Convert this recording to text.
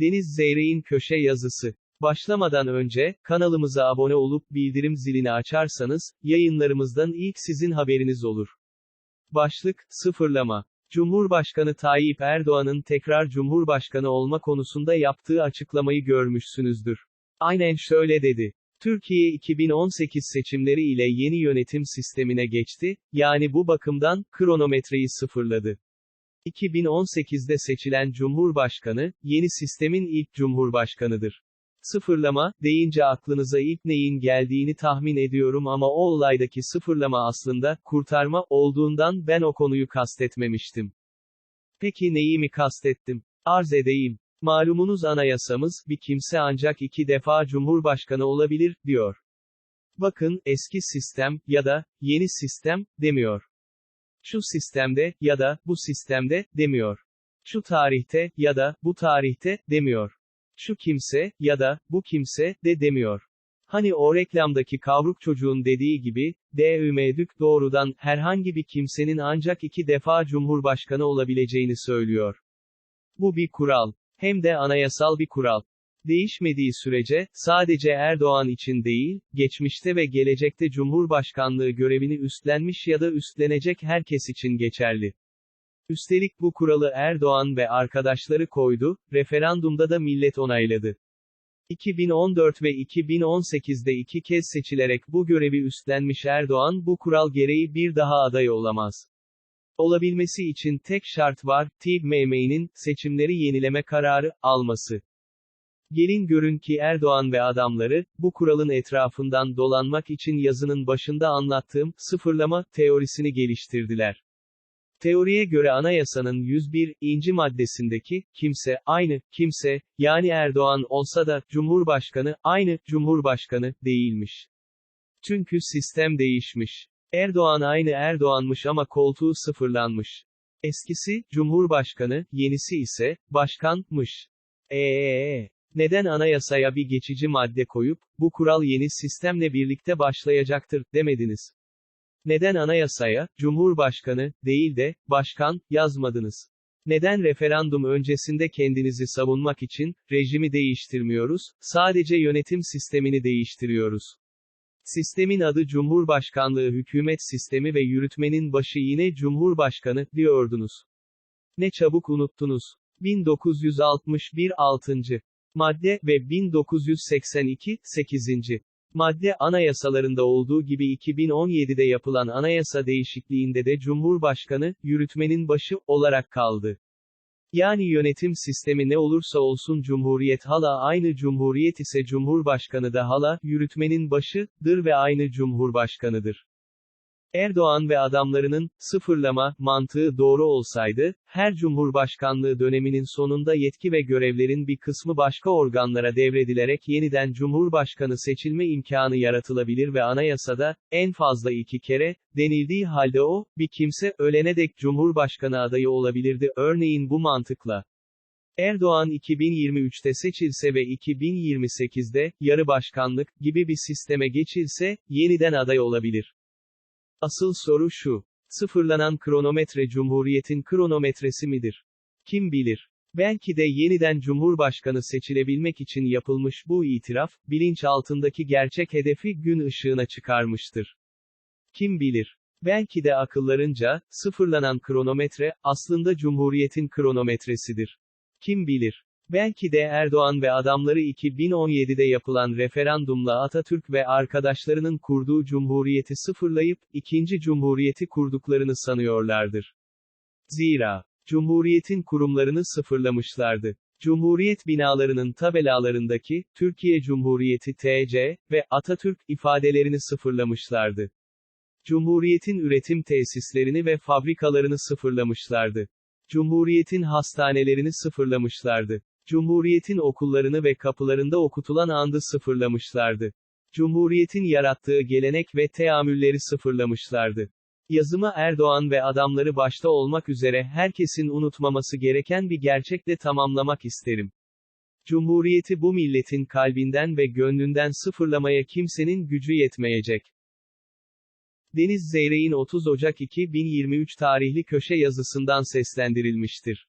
Deniz Zeyrek'in köşe yazısı. Başlamadan önce, kanalımıza abone olup bildirim zilini açarsanız, yayınlarımızdan ilk sizin haberiniz olur. Başlık, sıfırlama. Cumhurbaşkanı Tayyip Erdoğan'ın tekrar Cumhurbaşkanı olma konusunda yaptığı açıklamayı görmüşsünüzdür. Aynen şöyle dedi. Türkiye 2018 seçimleri ile yeni yönetim sistemine geçti, yani bu bakımdan, kronometreyi sıfırladı. 2018'de seçilen Cumhurbaşkanı, yeni sistemin ilk Cumhurbaşkanıdır. Sıfırlama, deyince aklınıza ilk neyin geldiğini tahmin ediyorum ama o olaydaki sıfırlama aslında, kurtarma, olduğundan ben o konuyu kastetmemiştim. Peki neyi mi kastettim? Arz edeyim. Malumunuz anayasamız, bir kimse ancak iki defa Cumhurbaşkanı olabilir, diyor. Bakın, eski sistem, ya da, yeni sistem, demiyor. Şu sistemde, ya da, bu sistemde, demiyor. Şu tarihte, ya da, bu tarihte, demiyor. Şu kimse, ya da, bu kimse, de demiyor. Hani o reklamdaki kavruk çocuğun dediği gibi, DÜMDük doğrudan, herhangi bir kimsenin ancak iki defa Cumhurbaşkanı olabileceğini söylüyor. Bu bir kural. Hem de anayasal bir kural. Değişmediği sürece, sadece Erdoğan için değil, geçmişte ve gelecekte Cumhurbaşkanlığı görevini üstlenmiş ya da üstlenecek herkes için geçerli. Üstelik bu kuralı Erdoğan ve arkadaşları koydu, referandumda da millet onayladı. 2014 ve 2018'de iki kez seçilerek bu görevi üstlenmiş Erdoğan bu kural gereği bir daha aday olamaz. Olabilmesi için tek şart var, TİBMM'nin, seçimleri yenileme kararı, alması. Gelin görün ki Erdoğan ve adamları, bu kuralın etrafından dolanmak için yazının başında anlattığım, sıfırlama, teorisini geliştirdiler. Teoriye göre anayasanın 101. inci maddesindeki, kimse, aynı, kimse, yani Erdoğan olsa da, Cumhurbaşkanı, aynı, Cumhurbaşkanı, değilmiş. Çünkü sistem değişmiş. Erdoğan aynı Erdoğanmış ama koltuğu sıfırlanmış. Eskisi, Cumhurbaşkanı, yenisi ise, başkanmış. Eee, neden anayasaya bir geçici madde koyup, bu kural yeni sistemle birlikte başlayacaktır, demediniz? Neden anayasaya, Cumhurbaşkanı, değil de, başkan, yazmadınız? Neden referandum öncesinde kendinizi savunmak için, rejimi değiştirmiyoruz, sadece yönetim sistemini değiştiriyoruz? Sistemin adı Cumhurbaşkanlığı hükümet sistemi ve yürütmenin başı yine Cumhurbaşkanı, diyordunuz. Ne çabuk unuttunuz. 1961 6. Madde ve 1982 8. Madde anayasalarında olduğu gibi 2017'de yapılan anayasa değişikliğinde de Cumhurbaşkanı, yürütmenin başı, olarak kaldı. Yani yönetim sistemi ne olursa olsun Cumhuriyet hala aynı Cumhuriyet ise Cumhurbaşkanı da hala, yürütmenin başı,dır ve aynı Cumhurbaşkanıdır. Erdoğan ve adamlarının, sıfırlama, mantığı doğru olsaydı, her cumhurbaşkanlığı döneminin sonunda yetki ve görevlerin bir kısmı başka organlara devredilerek yeniden cumhurbaşkanı seçilme imkanı yaratılabilir ve anayasada, en fazla iki kere, denildiği halde o, bir kimse, ölene dek cumhurbaşkanı adayı olabilirdi, örneğin bu mantıkla. Erdoğan 2023'te seçilse ve 2028'de, yarı başkanlık, gibi bir sisteme geçilse, yeniden aday olabilir. Asıl soru şu. Sıfırlanan kronometre Cumhuriyet'in kronometresi midir? Kim bilir? Belki de yeniden Cumhurbaşkanı seçilebilmek için yapılmış bu itiraf, bilinç altındaki gerçek hedefi gün ışığına çıkarmıştır. Kim bilir? Belki de akıllarınca, sıfırlanan kronometre, aslında Cumhuriyet'in kronometresidir. Kim bilir? Belki de Erdoğan ve adamları 2017'de yapılan referandumla Atatürk ve arkadaşlarının kurduğu cumhuriyeti sıfırlayıp, ikinci cumhuriyeti kurduklarını sanıyorlardır. Zira, cumhuriyetin kurumlarını sıfırlamışlardı. Cumhuriyet binalarının tabelalarındaki, Türkiye Cumhuriyeti TC ve Atatürk ifadelerini sıfırlamışlardı. Cumhuriyetin üretim tesislerini ve fabrikalarını sıfırlamışlardı. Cumhuriyetin hastanelerini sıfırlamışlardı. Cumhuriyetin okullarını ve kapılarında okutulan andı sıfırlamışlardı. Cumhuriyetin yarattığı gelenek ve teamülleri sıfırlamışlardı. Yazımı Erdoğan ve adamları başta olmak üzere herkesin unutmaması gereken bir gerçekle tamamlamak isterim. Cumhuriyeti bu milletin kalbinden ve gönlünden sıfırlamaya kimsenin gücü yetmeyecek. Deniz Zeyrek'in 30 Ocak 2023 tarihli köşe yazısından seslendirilmiştir.